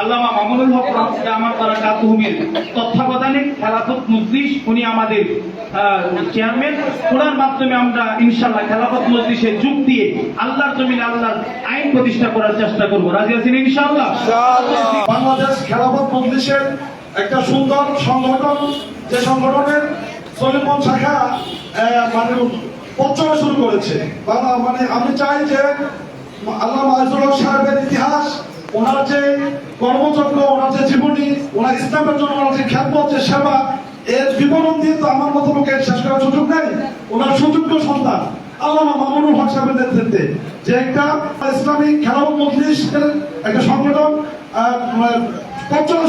আল্লামা মামুনুল হক আমার তারা কাতুহুমের তত্ত্বাবধানে খেলাফত মজলিস, উনি আমাদের চেয়ারম্যান ওনার মাধ্যমে আমরা ইনশাল্লাহ খেলাফত মজলিসে যোগ দিয়ে আল্লাহর জমিনে আল্লাহর আইন প্রতিষ্ঠা করার চেষ্টা করব। রাজি আছেন ইনশাআল্লাহ? বাংলাদেশ খেলাফত মজলিসের একটা সুন্দর সংগঠন, যে সংগঠনের সলিমন শাখা মানে প্রচার শুরু করেছে। মানে আমি চাই যে আল্লাহ হক সাহেবের ইতিহাস ওনার যে কর্মযজ্ঞ ওনার যে জীবনী, ওনার ইসলামের জন্য ওনার যে যে সেবা, এর বিবরণ দিয়ে তো আমার মতো শেষ করার সুযোগ নেই। ওনার সুযোগ্য সন্তান, আল্লামা মামুনুল হক সাহেবের নেতৃত্বে, যে একটা ইসলামিক খেলাফত মজলিসের একটা সংগঠন মানে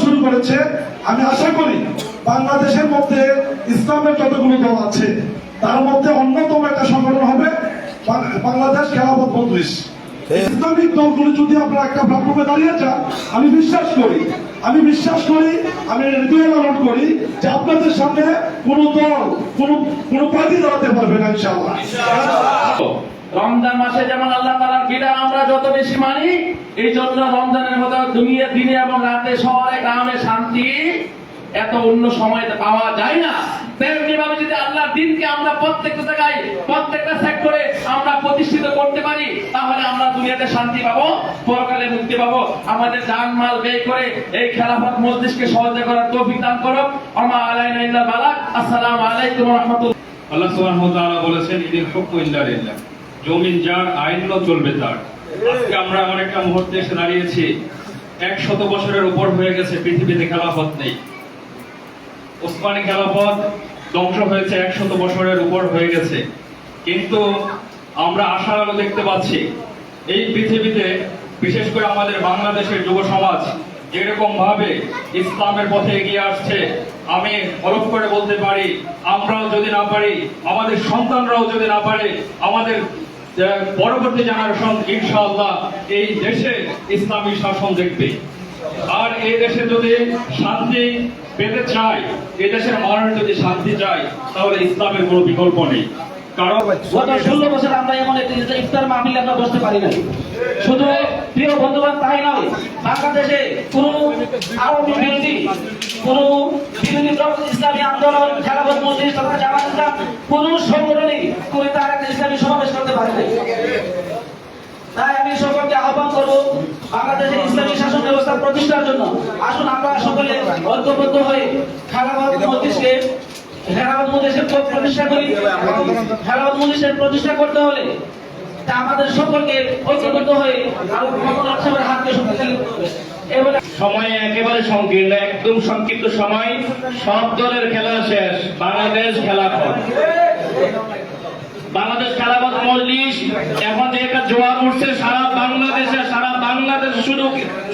শুরু করেছে। আমি আশা করি বাংলাদেশের মধ্যে ইসলামের যতগুলো দল আছে, তার মধ্যে অন্যতম একটা সংগঠন হবে বাংলাদেশ খেলাফত মজলিস। ইসলামিক দলগুলো যদি আপনারা একটা প্ল্যাটফর্মে দাঁড়িয়ে যান, আমি বিশ্বাস করি, আমি বিশ্বাস করি, আমি হৃদয় করি যে আপনাদের সামনে কোনো দল, কোনো কোনো পার্টি দাঁড়াতে পারবে না, ইনশাআল্লাহ। রমজান মাসে যেমন আল্লাহ তালার আমরা যত বেশি মানি এই জন্য রমজানের মতো দুনিয়া, দিনে এবং রাতে শহরে গ্রামে শান্তি এত অন্য সময় পাওয়া যায় না। তেমনি ভাবে যদি আল্লাহর দিনকে আমরা প্রত্যেকটা জায়গায়, প্রত্যেকটা সেক্টরে আমরা প্রতিষ্ঠিত করতে পারি, তাহলে আমরা দুনিয়াতে শান্তি পাবো, পরকালে মুক্তি পাবো। আমাদের মাল ব্যয় করে এই খেলাফত মসজিদকে সহজে করার তৌফিক দান করো বালাক। আলাইকুম আল্লাহ সুবহানাহু ওয়া তাআলা বলেছেন জমিন যার আইনও চলবে তার। আজকে আমরা এমন একটা মুহূর্তে এসে দাঁড়িয়েছি। একশত বছরের উপর হয়ে গেছে পৃথিবীতে খেলাফত নেই। ওসমানী খেলাফত ধ্বংস হয়েছে একশত বছরের উপর হয়ে গেছে। কিন্তু আমরা আশার আলো দেখতে পাচ্ছি, এই পৃথিবীতে বিশেষ করে আমাদের বাংলাদেশের যুব সমাজ যেরকম ভাবে ইসলামের পথে এগিয়ে আসছে, আমি হলফ করে বলতে পারি, আমরাও যদি না পারি, আমাদের সন্তানরাও যদি না পারে, আমাদের পরবর্তী জেনারেশন ইনশাআল্লাহ এই দেশে ইসলামী শাসন দেখবে। আর এই দেশে যদি শান্তি পেতে চাই এই দেশের মানুষ যদি শান্তি চায়, তাহলে ইসলামের কোনো বিকল্প নেই। কারণ বছর আমরা না শুধু তাই নয় ইসলামী আন্দোলন কোন সংগঠনই কোন তার ইসলামী সমাবেশ করতে পারে নাই। তাই আমি সকলকে আহ্বান করব বাংলাদেশের ইসলামী শাসন ব্যবস্থা প্রতিষ্ঠার জন্য। আসুন আমরা সকলে ঐক্যবদ্ধ হয়ে মসজিদের প্রতিষ্ঠা করতে হলে তা আমাদের সকলকে ঐক্যবদ্ধ হয়ে হাতকে সময় একেবারে সংকীর্ণ, একদম সংক্ষিপ্ত সময়। সব দলের খেলা শেষ। বাংলাদেশ খেলাফত। বাংলাদেশ খেলাফত মজলিস। এখন যে একটা জোয়ার উঠছে, সারা বাংলাদেশে সারা বাংলাদেশে শুধু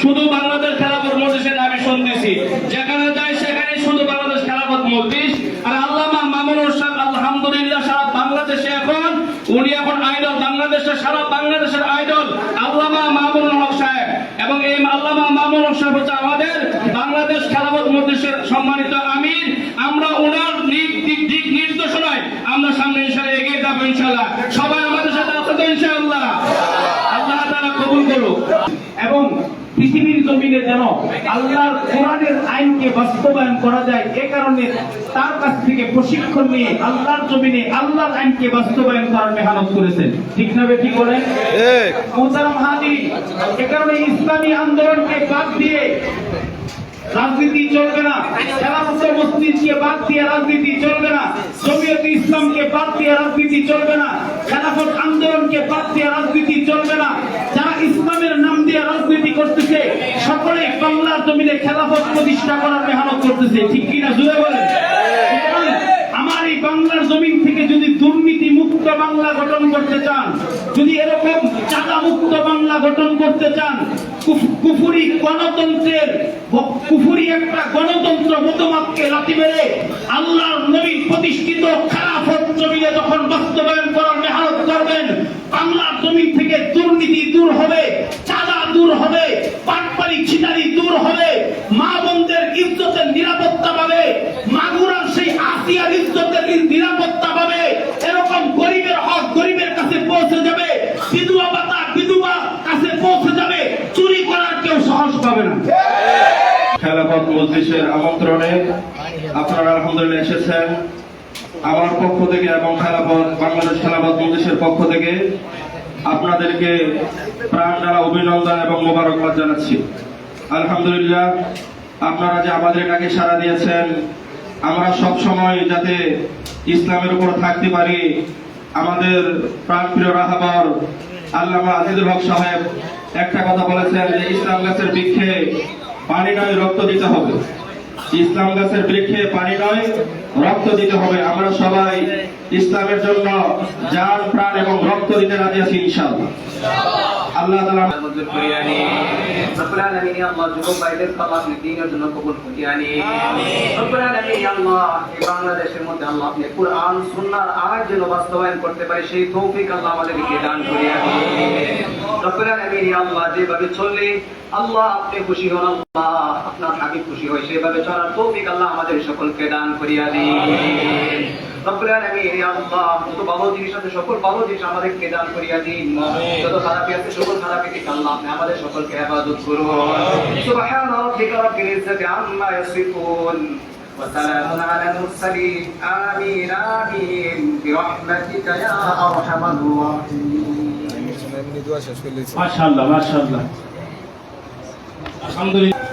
শুধু বাংলাদেশ খেলাফত মজলিসের আমি শুনতেছি। যেখানে যাই সেখানে শুধু বাংলাদেশ খেলাফত মজলিশ আর আল্লামা মামুনুর সাহেব আলহামদুলিল্লাহ, সারা বাংলাদেশে এখন উনি এখন আইডল বাংলাদেশের সারা বাংলাদেশের আইডল আল্লামা মামুনুল হক সাহেব এবং এই আল্লামা মামুনুল হক সাহেব হচ্ছে আমাদের বাংলাদেশ খেলাফত মজলিসের সম্মানিত আমির আমরা ওনার দিক দিক দিক নির্দেশনায় আমরা সামনে ইনশাআল্লাহ। সবাই আমাদের সাথে আছে তো ইনশাআল্লাহ। আল্লাহ তাআলা কবুল করুক। এবং পৃথিবীর জমিনে যেন আল্লাহর কোরআনের আইনকে বাস্তবায়ন করা যায় এ কারণে তার কাছ থেকে প্রশিক্ষণ নিয়ে আল্লাহর জমিনে আল্লাহর আইনকে বাস্তবায়ন করার মেহনত করেছেন। ঠিক না বেঠি করেন মোহতারাম এ কারণে ইসলামী আন্দোলনকে বাদ দিয়ে রাজনীতি চলবে না। মসজিদকে বাদ দিয়ে রাজনীতি চলবে বাদ দিয়ে রাজনীতি চলবে না। খেলাফত আন্দোলনকে বাদ দিয়ে রাজনীতি চলবে না। যারা ইসলামের নাম দিয়ে রাজনীতি করতেছে সকলে বাংলার জমিনে খেলাফত প্রতিষ্ঠা করার মেহনত করতেছে। ঠিক কিনা জুড়ে বলেন? আমার এই বাংলার জমিন থেকে যদি দুর্নীতি মুক্ত বাংলা গঠন করতে চান, যদি এরকম চাঁদা মুক্ত বাংলা গঠন করতে চান কুফুরি গণতন্ত্রের কুফুরি একটা গণতন্ত্র মতমাতকে লাথি মেরে আল্লাহর নবী প্রতিষ্ঠিত খেলাফত জমিনে যখন বাস্তবায়ন করার মেহনত করবেন, বাংলার জমিন থেকে দুর্নীতি দূর হবে, চাঁদা দূর হবে পাটপাড়ি ছিটারি দূর হবে, মা বোনদের ইজ্জতের নিরাপত্তা পাবে মাগুরার সেই আসিয়ার ইজ্জতের নিরাপত্তা পাবে, এরকম গরিবের হক গরিবের কাছে পৌঁছে যাবে, বিধবা ভাতা বিধবা কাছে পৌঁছে যাবে চুরি করার কেউ সাহস খেলাফত মজলিসের আমন্ত্রণে আপনারা আলহামদুলিল্লাহ এসেছেন। আমার পক্ষ থেকে এবং খেলাফত বাংলাদেশ খেলাফত মজলিসের পক্ষ থেকে আপনাদেরকে প্রাণ দ্বারা অভিনন্দন এবং মোবারকবাদ জানাচ্ছি। আলহামদুলিল্লাহ, আপনারা যে আমাদের ডাকে সাড়া দিয়েছেন, আমরা সব সময় যাতে ইসলামের উপর থাকতে পারি, আমাদের প্রাণপ্রিয় রাহাবর আল্লামা আজিজুল হক সাহেব একটা কথা বলেছেন যে ইসলাম গাছের বৃক্ষে পানি নয়, রক্ত দিতে হবে। ইসলাম গাছের বৃক্ষে পানি নয়, রক্ত দিতে হবে। আমরা সবাই ইসলামের জন্য যান প্রাণ এবং রক্ত দিতে রাজি আছি, ইনশাআল্লাহ। আল্লাহ তাআলা মঞ্জুর করিয়া নিন রব্বুল আলামিন আল্লাহ যুবক ভাইদের দ্বীনের জন্য কবুল করিয়া রব্বুল আলামিন আল্লাহ বাংলাদেশের মধ্যে আল্লাহ আপনি কুরআন সুন্নাহর যেন বাস্তবায়ন করতে পারে সেই তৌফিক আল্লাহ আমাদেরকে দান করিয়া দিন রব্বুল আলামিন আল্লাহ যেভাবে চললে আল্লাহ আপনি খুশি হন আল্লাহ আপনার হাবিব খুশি হয় সেভাবে চলার তৌফিক আল্লাহ আমাদের সকলকে দান করিয়া দিন রব্বুল আলামিন ইয়া আল্লাহ যত ভালো জিনিস আছে সকল ভালো জিনিস আমাদেরকে দান করিয়া দিন যত খারাপ আছে সকল খারাপ থেকে আল্লাহ আপনি আমাদের সকলকে হেফাজত করুন সুবহান রাব্বিকা রাব্বিল ইজ্জাতি আম্মা ইয়াসিফুন وسلام على المرسلين آمين آمين برحمتك يا أرحم الراحمين মাশাআল্লাহ মাশাআল্লাহ আলহামদুলিল্লাহ